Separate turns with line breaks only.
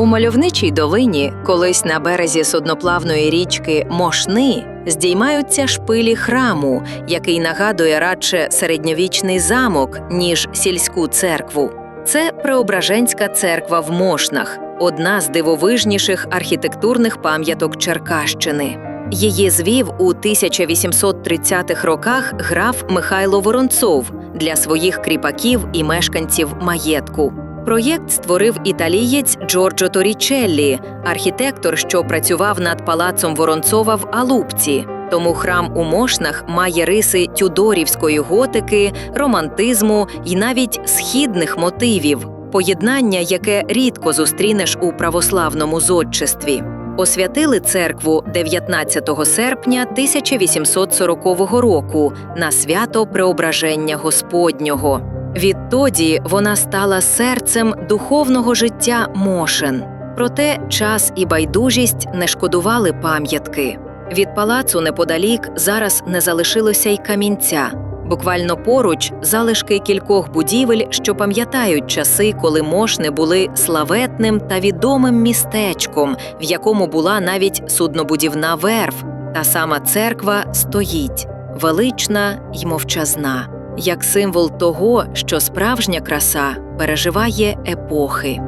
У мальовничій долині, колись на березі судноплавної річки Мошни, здіймаються шпилі храму, який нагадує радше середньовічний замок, ніж сільську церкву. Це Преображенська церква в Мошнах, одна з дивовижніших архітектурних пам'яток Черкащини. Її звів у 1830-х роках граф Михайло Воронцов для своїх кріпаків і мешканців маєтку. Проєкт створив італієць Джорджо Торічеллі, архітектор, що працював над палацом Воронцова в Алупці. Тому храм у Мошнах має риси тюдорівської готики, романтизму і навіть східних мотивів, поєднання, яке рідко зустрінеш у православному зодчестві. Освятили церкву 19 серпня 1840 року на свято Преображення Господнього. Відтоді вона стала серцем духовного життя Мошен. Проте час і байдужість не шкодували пам'ятки. Від палацу неподалік зараз не залишилося й камінця. Буквально поруч залишки кількох будівель, що пам'ятають часи, коли Мошни були славетним та відомим містечком, в якому була навіть суднобудівна верф. Та сама церква стоїть велична й мовчазна, як символ того, що справжня краса переживає епохи.